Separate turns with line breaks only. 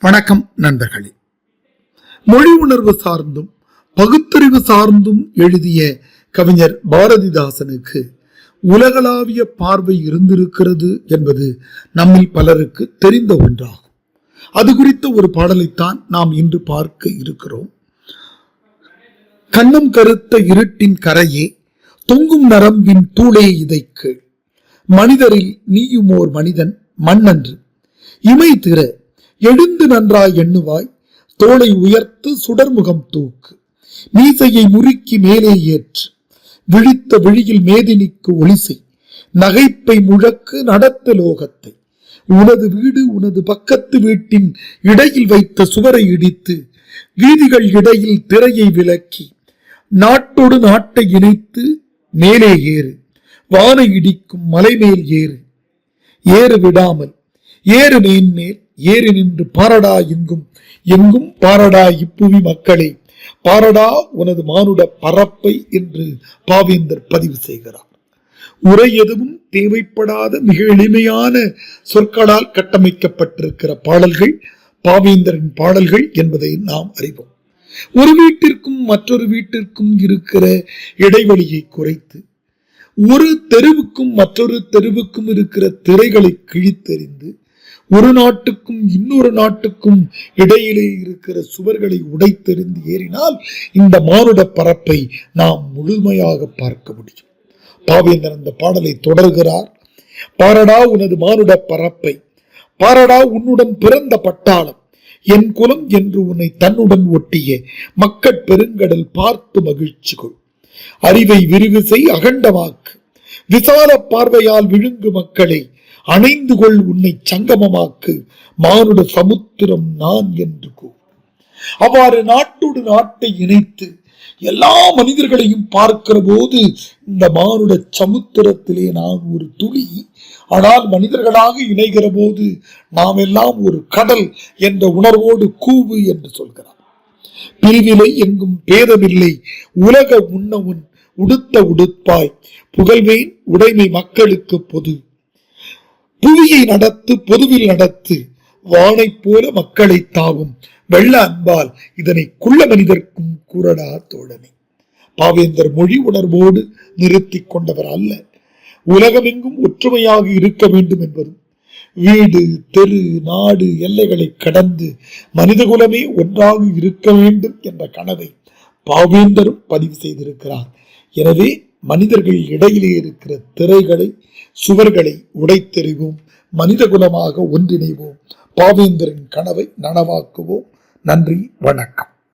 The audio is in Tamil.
வணக்கம் நண்பர்களே. மொழி உணர்வு சார்ந்தும் பகுத்தறிவு சார்ந்தும் எழுதிய கவிஞர் பாரதிதாசனுக்கு உலகளாவிய பார்வை இருந்திருக்கிறது என்பது நம்மில் பலருக்கு தெரிந்த ஒன்றாகும். அது குறித்த ஒரு பாடலைத்தான் நாம் இன்று பார்க்க இருக்கிறோம். கண்ணம் கருத்த இருட்டின் கரையே தொங்கும் நரம்பின் தூளே இதை கேள் மனிதரில் நீயும் ஓர் மனிதன் மண்ணன்று இமை திற எழுந்து நன்றாய் எண்ணுவாய். தோளை உயர்த்து சுடர்முகம் தூக்கு. மீசையை முறுக்கி மேலே ஏற்று. விழித்த விழியில் மேதினிக்கு ஒளிசை. நகைப்பை முழக்கு நடத்த லோகத்தை. உனது வீடு உனது பக்கத்து வீட்டின் இடையில் வைத்த சுவரை இடித்து வீதிகள் இடையில் திரையை விலக்கி நாட்டோடு நாட்டை இணைத்து மேலே ஏறு. வானை இடிக்கும் மலைமேல் ஏறு. ஏறு விடாமல் ஏறு மேன்மேல். ஏறி நின்று பாரடா எங்கும் எங்கும் பாரடா இப்புவி மக்களே. பாரடா உனது மானுட பரப்பை என்று பாவேந்தர் பதிவு செய்கிறார். உரை எதுவும் தேவைப்படாத மிக எளிமையான சொற்களால் கட்டமைக்கப்பட்டிருக்கிற பாடல்கள் பாவேந்தரின் பாடல்கள் என்பதை நாம் அறிவோம். ஒரு வீட்டிற்கும் மற்றொரு வீட்டிற்கும் இருக்கிற இடைவெளியை குறைத்து ஒரு தெருவுக்கும் மற்றொரு தெருவுக்கும் இருக்கிற திரைகளை கிழித்தெறிந்து ஒரு நாட்டுக்கும் இன்னொரு நாட்டுக்கும் இடையிலே இருக்கிற சுவர்களை உடைத்தெறிந்து ஏறினால் இந்த மானுட பரப்பை நாம் முழுமையாக பார்க்க முடியும். பாவேந்தர் அந்த பாடலை தொடர்கிறார். பாரடா உனது மானுட பரப்பை பாரடா உன்னுடன் பிறந்த பட்டாளம் என் குலம் என்று உன்னை தன்னுடன் ஒட்டிய மக்கட் பெருங்கடல் பார்த்து மகிழ்ச்சி கொள். அறிவை விரிவு செய் அகண்டமாக்கு விசால பார்வையால் விழுங்கு மக்களை அணைந்து கொள் உன்னை சங்கமமாக்கு. மானுட சமுத்திரம் நான் என்று கூ. அவ்வாறு நாட்டோடு நாட்டை இணைத்து எல்லா மனிதர்களையும் பார்க்கிற போது இந்த மானுட சமுத்திரத்திலே நான் ஒரு துளி. ஆனால் மனிதர்களாக இணைகிற போது நாம் எல்லாம் ஒரு கடல் என்ற உணர்வோடு கூவு என்று சொல்கிறார். பிரிவிலை எங்கும் பேதமில்லை. உலக உண்ணவுன் உடுத்த உடுப்பாய். புகழ்வேன் உடைமை மக்களுக்கு பொது. புவியை நடத்து பொதுவில் நடத்து வானைப் போல மக்களை தாவும். வெள்ள அன்பால் இதனை குள்ள மனிதர்க்கும் கூறடா தோழனை. பாவேந்தர் மொழி உணர்வோடு நிறுத்தி கொண்டவர் அல்ல. உலகமெங்கும் ஒற்றுமையாக இருக்க வேண்டும் என்பதும் வீடு தெரு நாடு எல்லைகளை கடந்து மனிதகுலமே ஒன்றாக இருக்க வேண்டும் என்ற கனவை பாவேந்தரும் பதிவு செய்திருக்கிறார். எனவே மனிதர்கள் இடையிலே இருக்கிற திரைகளை சுவர்களை உடைத்தெறிவோம் மனிதகுலமாக ஒன்றிணைவோம். பாவேந்தரின் கனவை நனவாக்குவோம். நன்றி வணக்கம்.